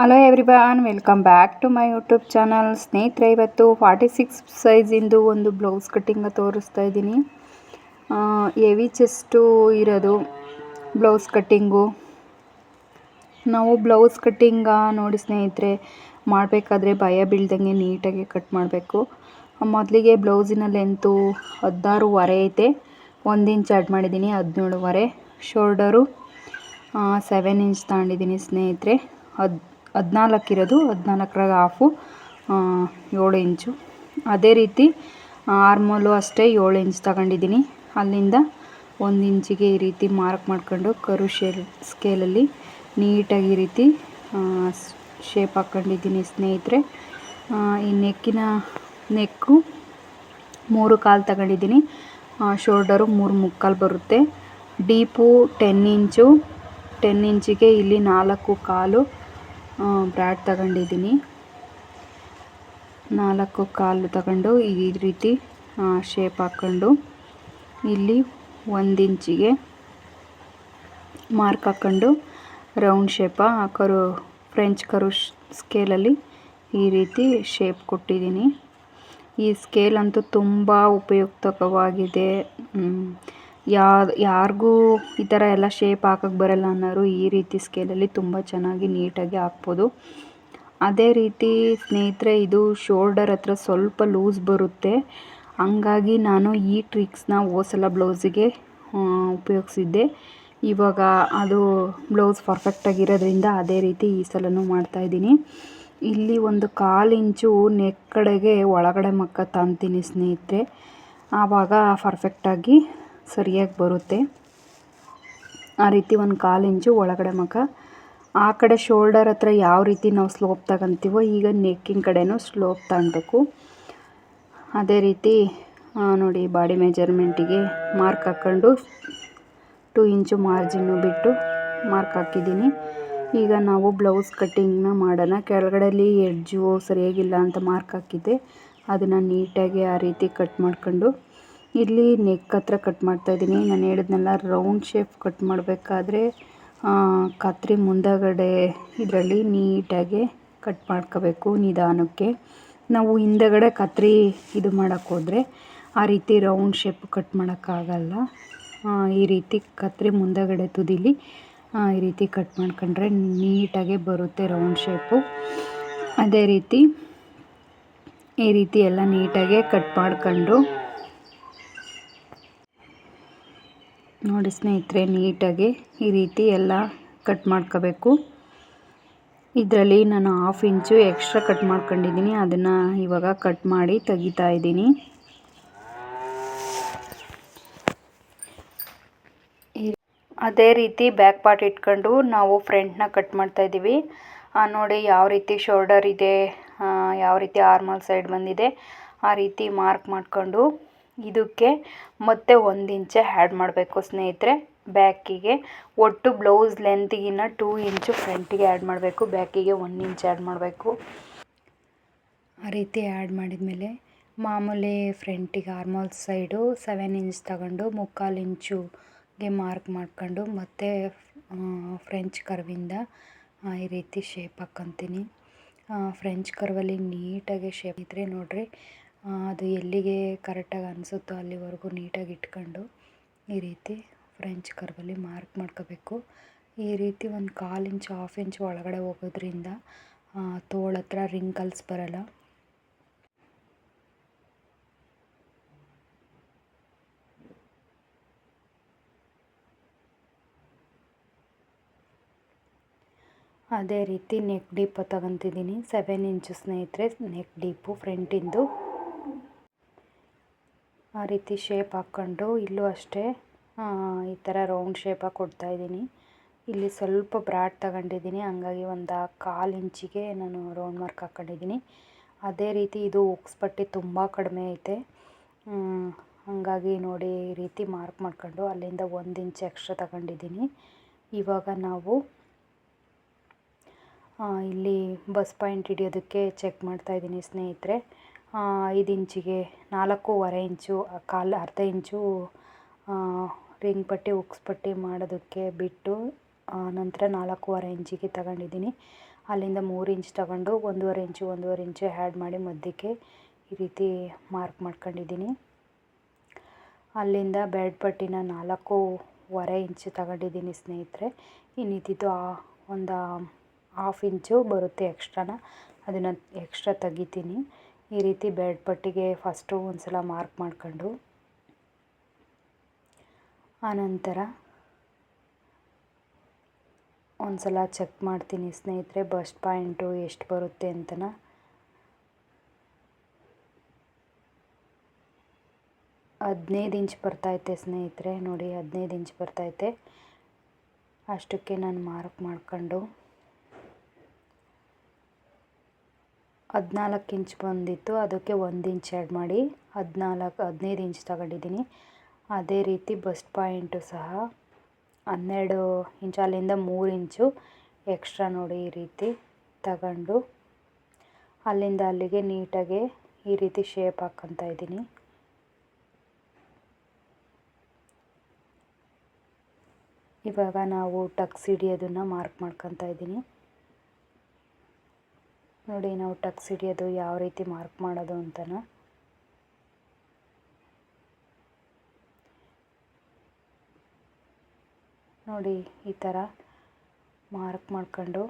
Hello everyone welcome back to my YouTube channel ಸ್ನೇಹಿತರೆ, ಇವತ್ತು forty six ಸೈಜಿಂದು ಒಂದು blouse cutting ತೋರಿಸ್ತಾ ಇದ್ದೀನಿ. ಹೆವಿ ಚೆಸ್ಟು ಇರೋದು ಬ್ಲೌಸ್ ಕಟ್ಟಿಂಗು ನಾವು ಬ್ಲೌಸ್ ಕಟ್ಟಿಂಗ ನೋಡಿ ಸ್ನೇಹಿತರೆ, ಮಾಡಬೇಕಾದ್ರೆ ಭಯ ಬೀಳ್ದಂಗೆ ನೀಟಾಗಿ ಕಟ್ ಮಾಡಬೇಕು. ಮೊದಲಿಗೆ ಬ್ಲೌಸಿನ ಲೆಂತು ಹದಿನಾರುವರೆ ಐತೆ. ಒಂದು ಇಂಚ್ ಆ್ಯಡ್ ಮಾಡಿದ್ದೀನಿ, ಹದಿನೇಳುವರೆ. ಶೋಲ್ಡರು ಸೆವೆನ್ ಇಂಚ್ ತಗೊಂಡಿದ್ದೀನಿ ಸ್ನೇಹಿತರೆ. ಹದ್ ಹದಿನಾಲ್ಕು ಇರೋದು, ಹದಿನಾಲ್ಕರಾಗ ಹಾಫು ಏಳು ಇಂಚು ಅದೇ ರೀತಿ ಆರ್ಮೋಲು ಅಷ್ಟೇ ಏಳು ಇಂಚ್ ತಗೊಂಡಿದ್ದೀನಿ. ಅಲ್ಲಿಂದ ಒಂದು ಇಂಚಿಗೆ ಈ ರೀತಿ ಮಾರ್ಕ್ ಮಾಡ್ಕೊಂಡು ಕರು ಶೇಲ್ ಸ್ಕೇಲಲ್ಲಿ ನೀಟಾಗಿ ಈ ರೀತಿ ಶೇಪ್ ಹಾಕ್ಕೊಂಡಿದ್ದೀನಿ ಸ್ನೇಹಿತರೆ. ಈ ನೆಕ್ಕಿನ ನೆಕ್ಕು ಮೂರು ಕಾಲು ತಗೊಂಡಿದ್ದೀನಿ. ಶೋಲ್ಡರು ಮೂರು ಮುಕ್ಕಾಲು ಬರುತ್ತೆ. ಡೀಪು ಟೆನ್ ಇಂಚು ಟೆನ್ ಇಂಚಿಗೆ ಇಲ್ಲಿ ನಾಲ್ಕು ಕಾಲು ಬ್ರ್ಯಾಡ್ ತಗೊಂಡಿದ್ದೀನಿ. ನಾಲ್ಕು ಕಾಲು ತಗೊಂಡು ಈ ರೀತಿ ಶೇಪ್ ಹಾಕ್ಕೊಂಡು ಇಲ್ಲಿ ಒಂದು ಇಂಚಿಗೆ ಮಾರ್ಕ್ ಹಾಕ್ಕೊಂಡು ರೌಂಡ್ ಶೇಪ ಕರು ಫ್ರೆಂಚ್ ಕರು ಸ್ಕೇಲಲ್ಲಿ ಈ ರೀತಿ ಶೇಪ್ ಕೊಟ್ಟಿದ್ದೀನಿ. ಈ ಸ್ಕೇಲ್ ಅಂತೂ ತುಂಬ ಉಪಯುಕ್ತಕವಾಗಿದೆ. ಯಾ ಯಾರಿಗೂ ಈ ಥರ ಎಲ್ಲ ಶೇಪ್ ಹಾಕಕ್ಕೆ ಬರಲ್ಲ ಅನ್ನೋರು ಈ ರೀತಿ ಸ್ಕೇಲಲ್ಲಿ ತುಂಬ ಚೆನ್ನಾಗಿ ನೀಟಾಗಿ ಹಾಕ್ಬೋದು. ಅದೇ ರೀತಿ ಸ್ನೇಹಿತರೆ, ಇದು ಶೋಲ್ಡರ್ ಹತ್ರ ಸ್ವಲ್ಪ ಲೂಸ್ ಬರುತ್ತೆ. ಹಂಗಾಗಿ ನಾನು ಈ ಟ್ರಿಕ್ಸ್ನ ಬ್ಲೌಸ್ ಬ್ಲೌಸಿಗೆ ಉಪಯೋಗಿಸಿದ್ದೆ. ಇವಾಗ ಅದು ಬ್ಲೌಸ್ ಪರ್ಫೆಕ್ಟಾಗಿರೋದ್ರಿಂದ ಅದೇ ರೀತಿ ಈ ಸಲನೂ ಮಾಡ್ತಾಯಿದ್ದೀನಿ ಇಲ್ಲಿ ಒಂದು ಕಾಲು ಇಂಚು ನೆಕ್ಕಡೆಗೆ ಒಳಗಡೆ ಮಕ್ಕ ತಂತೀನಿ ಸ್ನೇಹಿತರೆ. ಆವಾಗ ಪರ್ಫೆಕ್ಟಾಗಿ ಸರಿಯಾಗಿ ಬರುತ್ತೆ. ಆ ರೀತಿ ಒಂದು ಕಾಲು ಇಂಚು ಒಳಗಡೆ ಮಖ. ಆ ಕಡೆ ಶೋಲ್ಡರ್ ಹತ್ರ ಯಾವ ರೀತಿ ನಾವು ಸ್ಲೋಪ್ ತಗೊಂತೀವೋ ಈಗ ನೆಕ್ಕಿನ ಕಡೆನೂ ಸ್ಲೋಪ್ ತಗೊಬೇಕು. ಅದೇ ರೀತಿ ನೋಡಿ ಬಾಡಿ ಮೆಜರ್ಮೆಂಟಿಗೆ ಮಾರ್ಕ್ ಹಾಕ್ಕೊಂಡು ಟೂ ಇಂಚು ಮಾರ್ಜಿನ್ನು ಬಿಟ್ಟು ಮಾರ್ಕ್ ಹಾಕಿದ್ದೀನಿ. ಈಗ ನಾವು ಬ್ಲೌಸ್ ಕಟ್ಟಿಂಗ್ನ ಮಾಡೋಣ. ಕೆಳಗಡೆಯಲ್ಲಿ ಎಡ್ಜು ಸರಿಯಾಗಿಲ್ಲ ಅಂತ ಮಾರ್ಕ್ ಹಾಕಿದ್ದೆ. ಅದನ್ನು ನೀಟಾಗಿ ಆ ರೀತಿ ಕಟ್ ಮಾಡ್ಕೊಂಡು ಇಲ್ಲಿ ನೆಕ್ ಹತ್ರ ಕಟ್ ಮಾಡ್ತಾ ಇದ್ದೀನಿ. ನಾನು ಹೇಳಿದ್ನಲ್ಲ ರೌಂಡ್ ಶೇಪ್ ಕಟ್ ಮಾಡಬೇಕಾದ್ರೆ ಕತ್ರಿ ಮುಂದಗಡೆ ಇದರಲ್ಲಿ ನೀಟಾಗಿ ಕಟ್ ಮಾಡ್ಕೋಬೇಕು ನಿಧಾನಕ್ಕೆ. ನಾವು ಹಿಂದಗಡೆ ಕತ್ರಿ ಇದು ಮಾಡೋಕ್ಕೆ ಹೋದರೆ, ಆ ರೀತಿ ರೌಂಡ್ ಶೇಪ್ ಕಟ್ ಮಾಡೋಕ್ಕಾಗಲ್ಲ. ಈ ರೀತಿ ಕತ್ರಿ ಮುಂದಗಡೆ ತುದಿಲಿ ಈ ರೀತಿ ಕಟ್ ಮಾಡ್ಕೊಂಡ್ರೆ ನೀಟಾಗೆ ಬರುತ್ತೆ ರೌಂಡ್ ಶೇಪು ಅದೇ ರೀತಿ, ಈ ರೀತಿ ಎಲ್ಲ ನೀಟಾಗೆ ಕಟ್ ಮಾಡ್ಕೊಂಡು ನೋಡಿ ಸ್ನೇಹಿತರೆ, ನೀಟಾಗಿ ಈ ರೀತಿ ಎಲ್ಲ ಕಟ್ ಮಾಡ್ಕೋಬೇಕು. ಇದರಲ್ಲಿ ನಾನು ಹಾಫ್ ಇಂಚು ಎಕ್ಸ್ಟ್ರಾ ಕಟ್ ಮಾಡ್ಕೊಂಡಿದ್ದೀನಿ. ಅದನ್ನು ಇವಾಗ ಕಟ್ ಮಾಡಿ ತೆಗಿತಾ ಇದ್ದೀನಿ. ಅದೇ ರೀತಿ ಬ್ಯಾಕ್ ಪಾರ್ಟ್ ಇಟ್ಕೊಂಡು ನಾವು ಫ್ರಂಟ್ನ ಕಟ್ ಮಾಡ್ತಾ ಇದ್ದೀವಿ. ನೋಡಿ ಯಾವ ರೀತಿ ಶೋಲ್ಡರ್ ಇದೆ ಯಾವ ರೀತಿ ಆರ್ಮಲ್ ಸೈಡ್ ಬಂದಿದೆ, ಆ ರೀತಿ ಮಾರ್ಕ್ ಮಾಡಿಕೊಂಡು ಇದಕ್ಕೆ ಮತ್ತೆ ಒಂದು ಇಂಚೆ ಆ್ಯಡ್ ಮಾಡಬೇಕು ಸ್ನೇಹಿತರೆ. ಬ್ಯಾಕಿಗೆ ಒಟ್ಟು ಬ್ಲೌಸ್ ಲೆಂತ್ಗಿನ್ನ ಟೂ ಇಂಚು ಫ್ರಂಟಿಗೆ ಆ್ಯಡ್ ಮಾಡಬೇಕು. ಬ್ಯಾಕಿಗೆ ಒನ್ ಇಂಚ್ ಆ್ಯಡ್ ಮಾಡಬೇಕು. ಆ ರೀತಿ ಆ್ಯಡ್ ಮಾಡಿದ್ಮೇಲೆ ಮಾಮೂಲಿ ಫ್ರಂಟಿಗೆ ಆರ್ಮಲ್ ಸೈಡು ಸೆವೆನ್ ಇಂಚ್ ತಗೊಂಡು ಮುಕ್ಕಾಲು ಇಂಚುಗೆ ಮಾರ್ಕ್ ಮಾಡ್ಕೊಂಡು ಮತ್ತೆ ಫ್ರೆಂಚ್ ಕರ್ವಿಂದ ಈ ರೀತಿ ಶೇಪ್ ಹಾಕ್ಕೊತೀನಿ ಫ್ರೆಂಚ್ ಕರ್ವಲ್ಲಿ ನೀಟಾಗಿ ಶೇಪ್ ಇದ್ದರೆ ನೋಡಿರಿ ಅದು ಎಲ್ಲಿಗೆ ಕರೆಕ್ಟಾಗಿ ಅನಿಸುತ್ತೋ ಅಲ್ಲಿವರೆಗೂ ನೀಟಾಗಿ ಇಟ್ಕೊಂಡು ಈ ರೀತಿ ಫ್ರೆಂಚ್ ಕರ್ವಲ್ಲಿ ಮಾರ್ಕ್ ಮಾಡ್ಕೋಬೇಕು. ಈ ರೀತಿ ಒಂದು ಕಾಲು ಇಂಚು ಹಾಫ್ ಇಂಚ್ ಒಳಗಡೆ ಹೋಗೋದ್ರಿಂದ ತೋಳ ಹತ್ರ ರಿಂಕಲ್ಸ್ ಬರಲ್ಲ. ಅದೇ ರೀತಿ ನೆಕ್ ಡೀಪ ತಗೊತಿದ್ದೀನಿ. ಸೆವೆನ್ ಇಂಚು ಸ್ನೇಹಿತರೆ ನೆಕ್ ಡೀಪು ಫ್ರಂಟಿಂದು ಆ ರೀತಿ ಶೇಪ್ ಹಾಕ್ಕೊಂಡು ಇಲ್ಲೂ ಅಷ್ಟೇ ಈ ಥರ ರೌಂಡ್ ಶೇಪಾಗಿ ಕೊಡ್ತಾಯಿದ್ದೀನಿ ಇಲ್ಲಿ ಸ್ವಲ್ಪ ಬ್ರಾಡ್ ತಗೊಂಡಿದ್ದೀನಿ, ಹಂಗಾಗಿ ಒಂದು ಕಾಲು ಇಂಚಿಗೆ ನಾನು ರೌಂಡ್ ಮಾರ್ಕ್ ಹಾಕ್ಕೊಂಡಿದ್ದೀನಿ ಅದೇ ರೀತಿ ಇದು ಉಕ್ಸ್ ಪಟ್ಟಿ ತುಂಬ ಕಡಿಮೆ ಐತೆ. ಹಾಗಾಗಿ ನೋಡಿ ಈ ರೀತಿ ಮಾರ್ಕ್ ಮಾಡ್ಕೊಂಡು ಅಲ್ಲಿಂದ ಒಂದು ಇಂಚ್ ಎಕ್ಸ್ಟ್ರಾ ತಗೊಂಡಿದ್ದೀನಿ. ಇವಾಗ ನಾವು ಇಲ್ಲಿ ಬಸ್ ಪಾಯಿಂಟ್ ಹಿಡಿಯೋದಕ್ಕೆ ಚೆಕ್ ಮಾಡ್ತಾಯಿದ್ದೀನಿ ಸ್ನೇಹಿತರೆ. ಐದು ಇಂಚಿಗೆ ನಾಲ್ಕೂವರೆ ಇಂಚು ಕಾಲು ಅರ್ಧ ಇಂಚು ರಿಂಗ್ ಪಟ್ಟಿ, ಉಕ್ಸ್ ಪಟ್ಟಿ ಮಾಡೋದಕ್ಕೆ ಬಿಟ್ಟು ನಂತರ ನಾಲ್ಕೂವರೆ ಇಂಚಿಗೆ ತಗೊಂಡಿದ್ದೀನಿ. ಅಲ್ಲಿಂದ ಮೂರು ಇಂಚ್ ತಗೊಂಡು ಒಂದೂವರೆ ಇಂಚು ಒಂದೂವರೆ ಇಂಚು ಆ್ಯಡ್ ಮಾಡಿ ಮಧ್ಯಕ್ಕೆ ಈ ರೀತಿ ಮಾರ್ಕ್ ಮಾಡ್ಕೊಂಡಿದ್ದೀನಿ. ಅಲ್ಲಿಂದ ಬೆಡ್ ಪಟ್ಟಿನ ನಾಲ್ಕೂವರೆ ಇಂಚು ತಗೊಂಡಿದ್ದೀನಿ ಸ್ನೇಹಿತರೆ. ಇನ್ನಿದ್ದಿದ್ದು ಒಂದು ಹಾಫ್ ಇಂಚು ಬರುತ್ತೆ ಎಕ್ಸ್ಟ್ರಾನ ಅದನ್ನು ಎಕ್ಸ್ಟ್ರಾ ತೆಗಿತೀನಿ. ಈ ರೀತಿ ಬೆಡ್ ಪಟ್ಟಿಗೆ ಫಸ್ಟು ಒಂದು ಸಲ ಮಾರ್ಕ್ ಮಾಡ್ಕೊಂಡು, ಆನಂತರ ಒಂದು ಸಲ ಚೆಕ್ ಮಾಡ್ತೀನಿ ಸ್ನೇಹಿತರೆ ಬಸ್ಟ್ ಪಾಯಿಂಟು ಎಷ್ಟು ಬರುತ್ತೆ ಅಂತನ. ಹದಿನೈದು ಇಂಚ್ ಬರ್ತೈತೆ ಸ್ನೇಹಿತರೆ, ನೋಡಿ ಹದಿನೈದು ಇಂಚ್ ಬರ್ತೈತೆ ಅಷ್ಟಕ್ಕೆ ನಾನು ಮಾರ್ಕ್ ಮಾಡ್ಕೊಂಡು ಹದಿನಾಲ್ಕು ಇಂಚ್ ಬಂದಿತ್ತು. ಅದಕ್ಕೆ ಒಂದು ಇಂಚ್ ಆ್ಯಡ್ ಮಾಡಿ ಹದಿನಾಲ್ಕು, ಹದಿನೈದು ಇಂಚ್ ತಗೊಂಡಿದ್ದೀನಿ. ಅದೇ ರೀತಿ ಬಸ್ಟ್ ಪಾಯಿಂಟು ಸಹ ಹನ್ನೆರಡು ಇಂಚು, ಅಲ್ಲಿಂದ ಮೂರು ಇಂಚು ಎಕ್ಸ್ಟ್ರಾ ನೋಡಿ ಈ ರೀತಿ ತಗೊಂಡು ಅಲ್ಲಿಂದ ಅಲ್ಲಿಗೆ ನೀಟಾಗೆ ಈ ರೀತಿ ಶೇಪ್ ಹಾಕ್ಕೊತಾ ಇದ್ದೀನಿ. ಇವಾಗ ನಾವು ಟಕ್ಸ್ ಹಿಡಿಯೋದನ್ನು ಮಾರ್ಕ್ ಮಾಡ್ಕೊತಾ ಇದ್ದೀನಿ. ನೋಡಿ ನಾವು ಟಕ್ಸ್ ಹಿಡಿಯೋದು ಯಾವ ರೀತಿ ಮಾರ್ಕ್ ಮಾಡೋದು ಅಂತನ. ನೋಡಿ ಈ ಥರ ಮಾರ್ಕ್ ಮಾಡ್ಕೊಂಡು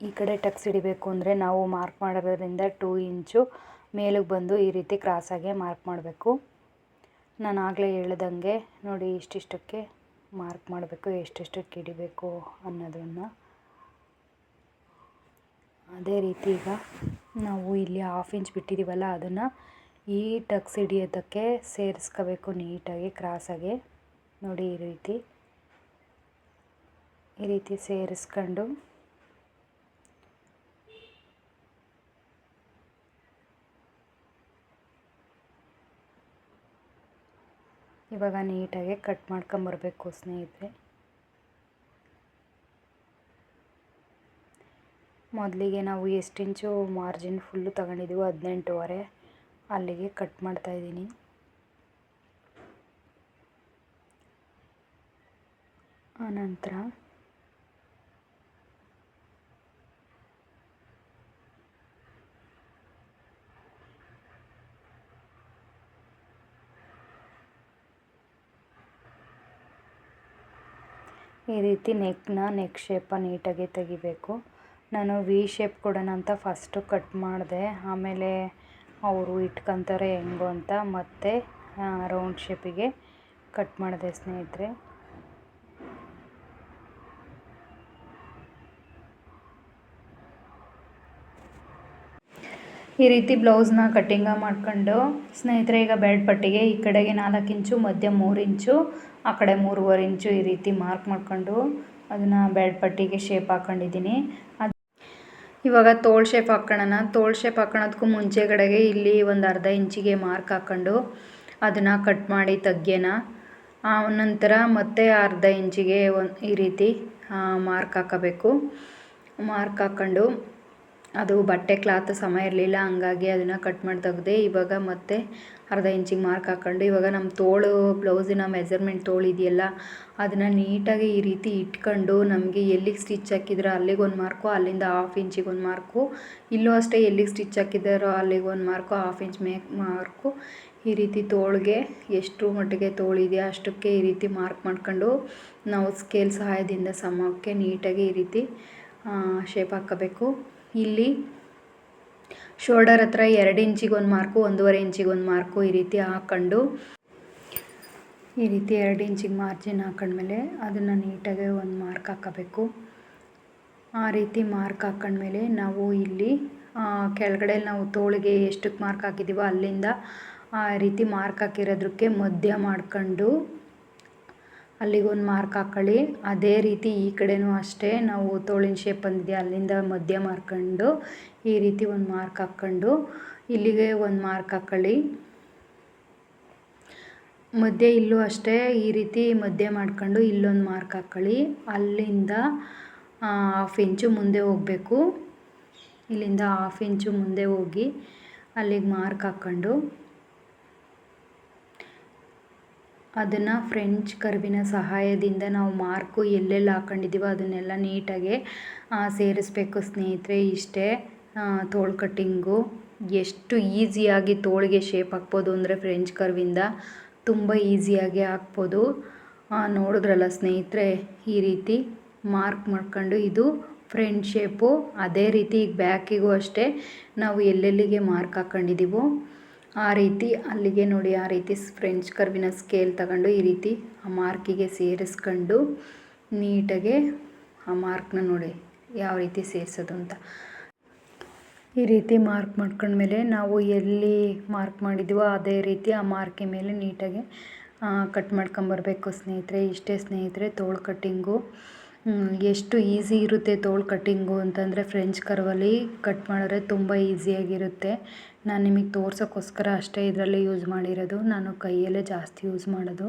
ಈ ಕಡೆ ಟಕ್ಸ್ ಹಿಡಿಬೇಕು ಅಂದರೆ ನಾವು ಮಾರ್ಕ್ ಮಾಡೋದ್ರಿಂದ ಟೂ ಇಂಚು ಮೇಲಕ್ಕೆ ಬಂದು ಈ ರೀತಿ ಕ್ರಾಸಾಗೆ ಮಾರ್ಕ್ ಮಾಡಬೇಕು. ನಾನು ಆಗಲೇ ಹೇಳ್ದಂಗೆ ನೋಡಿ ಇಷ್ಟಿಷ್ಟಕ್ಕೆ ಮಾರ್ಕ್ ಮಾಡಬೇಕು, ಎಷ್ಟೆಷ್ಟಕ್ಕೆ ಹಿಡಿಬೇಕು ಅನ್ನೋದನ್ನು. ಅದೇ ರೀತಿ ಈಗ ನಾವು ಇಲ್ಲಿ ಹಾಫ್ ಇಂಚ್ ಬಿಟ್ಟಿದ್ದೀವಲ್ಲ, ಅದನ್ನು ಈ ಸಿಡಿಯೋದಕ್ಕೆ ಸೇರಿಸ್ಕೋಬೇಕು ನೀಟಾಗಿ ಕ್ರಾಸಾಗಿ ನೋಡಿ ಈ ರೀತಿ. ಈ ರೀತಿ ಸೇರಿಸ್ಕೊಂಡು. ಇವಾಗ ನೀಟಾಗಿ ಕಟ್ ಮಾಡ್ಕೊಂಬರ್ಬೇಕು ಸ್ನೇಹಿತರೆ. ಮೊದಲಿಗೆ ನಾವು ಎಷ್ಟು ಇಂಚು ಮಾರ್ಜಿನ್ ಫುಲ್ಲು ತಗೊಂಡಿದ್ದೀವೋ ಹದಿನೆಂಟುವರೆ, ಅಲ್ಲಿಗೆ ಕಟ್ ಮಾಡ್ತಾಯಿದ್ದೀನಿ ಆನಂತರ ಈ ರೀತಿ ನೆಕ್ನ ನೆಕ್ ಶೇಪ ನೀಟಾಗಿ ತೆಗಿಬೇಕು. ನಾನು ವಿ ಶೇಪ್ ಕೊಡೋಣ ಅಂತ ಫಸ್ಟು ಕಟ್ ಮಾಡಿದೆ. ಆಮೇಲೆ ಅವರು ಇಟ್ಕೊತಾರೆ ಹೆಂಗೋ ಅಂತ ಮತ್ತೆ ರೌಂಡ್ ಶೇಪಿಗೆ ಕಟ್ ಮಾಡಿದೆ ಸ್ನೇಹಿತರೆ. ಈ ರೀತಿ ಬ್ಲೌಸ್ನ ಕಟ್ಟಿಂಗ ಮಾಡ್ಕೊಂಡು, ಸ್ನೇಹಿತರೆ, ಈಗ ಬೆಲ್ಟ್ ಪಟ್ಟಿಗೆ ಈ ಕಡೆಗೆ ನಾಲ್ಕು ಇಂಚು, ಮಧ್ಯ ಮೂರು ಇಂಚು, ಆ ಕಡೆ ಮೂರುವರೆ ಇಂಚು ಈ ರೀತಿ ಮಾರ್ಕ್ ಮಾಡ್ಕೊಂಡು ಅದನ್ನು ಬೆಲ್ಟ್ ಪಟ್ಟಿಗೆ ಶೇಪ್ ಹಾಕ್ಕೊಂಡಿದ್ದೀನಿ ಅದು ಇವಾಗ ತೋಳು ಶೇಪ್ ಹಾಕ್ಕೊಳ್ಳೋಣ ತೋಳು ಶೇಪ್ ಹಾಕ್ಕೊಳೋದಕ್ಕೂ ಮುಂಚೆಗಡೆಗೆ ಇಲ್ಲಿ ಒಂದು ಅರ್ಧ ಇಂಚಿಗೆ ಮಾರ್ಕ್ ಹಾಕ್ಕೊಂಡು ಅದನ್ನು ಕಟ್ ಮಾಡಿ ತೆಗ್ಯೋಣ ನಂತರ ಮತ್ತೆ ಅರ್ಧ ಇಂಚಿಗೆ ಒಂದು ಈ ರೀತಿ ಮಾರ್ಕ್ ಹಾಕಬೇಕು. ಮಾರ್ಕ್ ಹಾಕ್ಕೊಂಡು ಅದು ಬಟ್ಟೆ ಕ್ಲಾತ್ ಸಮ ಇರಲಿಲ್ಲ, ಹಂಗಾಗಿ ಅದನ್ನು ಕಟ್ ಮಾಡಿ ತೆಗ್ದೆ ಇವಾಗ ಮತ್ತೆ ಅರ್ಧ ಇಂಚಿಗೆ ಮಾರ್ಕ್ ಹಾಕ್ಕೊಂಡು ಇವಾಗ ನಮ್ಮ ತೋಳು ಬ್ಲೌಸಿನ ಮೆಜರ್ಮೆಂಟ್ ತೋಳು ಇದೆಯಲ್ಲ, ಅದನ್ನು ನೀಟಾಗಿ ಈ ರೀತಿ ಇಟ್ಕೊಂಡು ನಮಗೆ ಎಲ್ಲಿಗೆ ಸ್ಟಿಚ್ ಹಾಕಿದ್ರೋ ಅಲ್ಲಿಗೆ ಒಂದು ಮಾರ್ಕು ಅಲ್ಲಿಂದ ಹಾಫ್ ಇಂಚಿಗೆ ಒಂದು ಮಾರ್ಕು ಇಲ್ಲೂ ಅಷ್ಟೇ ಎಲ್ಲಿಗೆ ಸ್ಟಿಚ್ ಹಾಕಿದ್ದಾರೋ ಅಲ್ಲಿಗೆ ಒಂದು ಮಾರ್ಕು ಹಾಫ್ ಇಂಚ್ ಮೇ ಮಾರ್ಕು ಈ ರೀತಿ ತೋಳಿಗೆ ಎಷ್ಟು ಮಟ್ಟಿಗೆ ತೋಳಿದೆಯೋ ಅಷ್ಟಕ್ಕೆ ಈ ರೀತಿ ಮಾರ್ಕ್ ಮಾಡ್ಕೊಂಡು ನಾವು ಸ್ಕೇಲ್ ಸಹಾಯದಿಂದ ಸಮಕ್ಕೆ ನೀಟಾಗಿ ಈ ರೀತಿ ಶೇಪ್ ಹಾಕ್ಕೋಬೇಕು ಇಲ್ಲಿ ಶೋಲ್ಡರ್ ಹತ್ರ ಎರಡು ಇಂಚಿಗೆ ಒಂದು ಮಾರ್ಕು, ಒಂದೂವರೆ ಇಂಚಿಗೆ ಒಂದು ಮಾರ್ಕು ಈ ರೀತಿ ಹಾಕ್ಕೊಂಡು, ಈ ರೀತಿ ಎರಡು ಇಂಚಿಗೆ ಮಾರ್ಜಿನ್ ಹಾಕೊಂಡ್ಮೇಲೆ ಅದನ್ನು ನೀಟಾಗಿ ಒಂದು ಮಾರ್ಕ್ ಹಾಕಬೇಕು. ಆ ರೀತಿ ಮಾರ್ಕ್ ಹಾಕೊಂಡ್ಮೇಲೆ ನಾವು ಇಲ್ಲಿ ಕೆಳಗಡೆ ನಾವು ತೋಳಿಗೆ ಎಷ್ಟಕ್ಕೆ ಮಾರ್ಕ್ ಹಾಕಿದ್ದೀವೋ ಅಲ್ಲಿಂದ ಆ ರೀತಿ ಮಾರ್ಕ್ ಹಾಕಿರೋದಕ್ಕೆ ಮಧ್ಯ ಮಾಡ್ಕೊಂಡು ಅಲ್ಲಿಗೊಂದು ಮಾರ್ಕ್ ಹಾಕ್ಕೊಳ್ಳಿ ಅದೇ ರೀತಿ ಈ ಕಡೆಯೂ ಅಷ್ಟೇ. ನಾವು ತೋಳಿನ ಶೇಪ್ ಬಂದಿದೆ, ಅಲ್ಲಿಂದ ಮಧ್ಯ ಮಾರ್ಕೊಂಡು ಈ ರೀತಿ ಒಂದು ಮಾರ್ಕ್ ಹಾಕ್ಕೊಂಡು ಇಲ್ಲಿಗೆ ಒಂದು ಮಾರ್ಕ್ ಹಾಕೊಳ್ಳಿ. ಮಧ್ಯ ಇಲ್ಲೂ ಅಷ್ಟೇ, ಈ ರೀತಿ ಮಧ್ಯ ಮಾಡ್ಕೊಂಡು ಇಲ್ಲೊಂದು ಮಾರ್ಕ್ ಹಾಕ್ಕೊಳ್ಳಿ ಅಲ್ಲಿಂದ ಹಾಫ್ ಇಂಚು ಮುಂದೆ ಹೋಗಬೇಕು. ಇಲ್ಲಿಂದ ಹಾಫ್ ಇಂಚು ಮುಂದೆ ಹೋಗಿ ಅಲ್ಲಿಗೆ ಮಾರ್ಕ್ ಹಾಕ್ಕೊಂಡು. ಅದನ್ನು ಫ್ರೆಂಚ್ ಕರ್ವಿನ ಸಹಾಯದಿಂದ ನಾವು ಮಾರ್ಕು ಎಲ್ಲೆಲ್ಲಿ ಹಾಕೊಂಡಿದ್ದೀವೋ ಅದನ್ನೆಲ್ಲ ನೀಟಾಗಿ ಸೇರಿಸ್ಬೇಕು ಸ್ನೇಹಿತರೆ, ಇಷ್ಟೇ ತೋಳು ಕಟ್ಟಿಂಗು ಎಷ್ಟು ಈಸಿಯಾಗಿ ತೋಳಿಗೆ ಶೇಪ್ ಹಾಕ್ಬೋದು ಅಂದರೆ ಫ್ರೆಂಚ್ ಕರ್ವಿಂದ ತುಂಬ ಈಸಿಯಾಗಿ ಹಾಕ್ಬೋದು. ನೋಡಿದ್ರಲ್ಲ ಸ್ನೇಹಿತರೆ, ಈ ರೀತಿ ಮಾರ್ಕ್ ಮಾಡ್ಕೊಂಡು ಇದು ಫ್ರೆಂಡ್ ಶೇಪು ಅದೇ ರೀತಿ ಈಗ ಬ್ಯಾಕಿಗೂ ಅಷ್ಟೇ, ನಾವು ಎಲ್ಲೆಲ್ಲಿಗೆ ಮಾರ್ಕ್ ಹಾಕ್ಕೊಂಡಿದ್ದೀವೋ ಆ ರೀತಿ ಅಲ್ಲಿಗೆ ನೋಡಿ, ಆ ರೀತಿ ಫ್ರೆಂಚ್ ಕರ್ವಿನ ಸ್ಕೇಲ್ ತಗೊಂಡು ಈ ರೀತಿ ಆ ಮಾರ್ಕಿಗೆ ಸೇರಿಸ್ಕೊಂಡು ನೀಟಾಗೆ ಆ ಮಾರ್ಕ್ನ ನೋಡಿ ಯಾವ ರೀತಿ ಸೇರಿಸೋದು ಅಂತ. ಈ ರೀತಿ ಮಾರ್ಕ್ ಮಾಡ್ಕೊಂಡ್ಮೇಲೆ ನಾವು ಎಲ್ಲಿ ಮಾರ್ಕ್ ಮಾಡಿದ್ದೀವೋ ಅದೇ ರೀತಿ ಆ ಮಾರ್ಕಿ ಮೇಲೆ ನೀಟಾಗೆ ಕಟ್ ಮಾಡ್ಕೊಂಬರ್ಬೇಕು ಸ್ನೇಹಿತರೆ. ಇಷ್ಟೇ ಸ್ನೇಹಿತರೆ, ತೋಳು ಕಟ್ಟಿಂಗು ಎಷ್ಟು ಈಸಿ ಇರುತ್ತೆ ತೋಳು ಕಟ್ಟಿಂಗು ಅಂತಂದರೆ ಫ್ರೆಂಚ್ ಕರ್ವಲ್ಲಿ ಕಟ್ ಮಾಡಿದ್ರೆ ತುಂಬ ಈಸಿಯಾಗಿರುತ್ತೆ ನಾನು ನಿಮಗೆ ತೋರ್ಸೋಕ್ಕೋಸ್ಕರ ಅಷ್ಟೇ ಇದರಲ್ಲಿ ಯೂಸ್ ಮಾಡಿರೋದು. ನಾನು ಕೈಯಲ್ಲೇ ಜಾಸ್ತಿ ಯೂಸ್ ಮಾಡೋದು.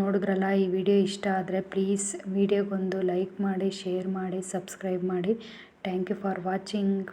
ನೋಡಿದ್ರಲ್ಲ, ಈ ವಿಡಿಯೋ ಇಷ್ಟ ಆದರೆ ಪ್ಲೀಸ್ ವಿಡಿಯೋಗೊಂದು ಲೈಕ್ ಮಾಡಿ, ಶೇರ್ ಮಾಡಿ, ಸಬ್ಸ್ಕ್ರೈಬ್ ಮಾಡಿ. Thank you for watching.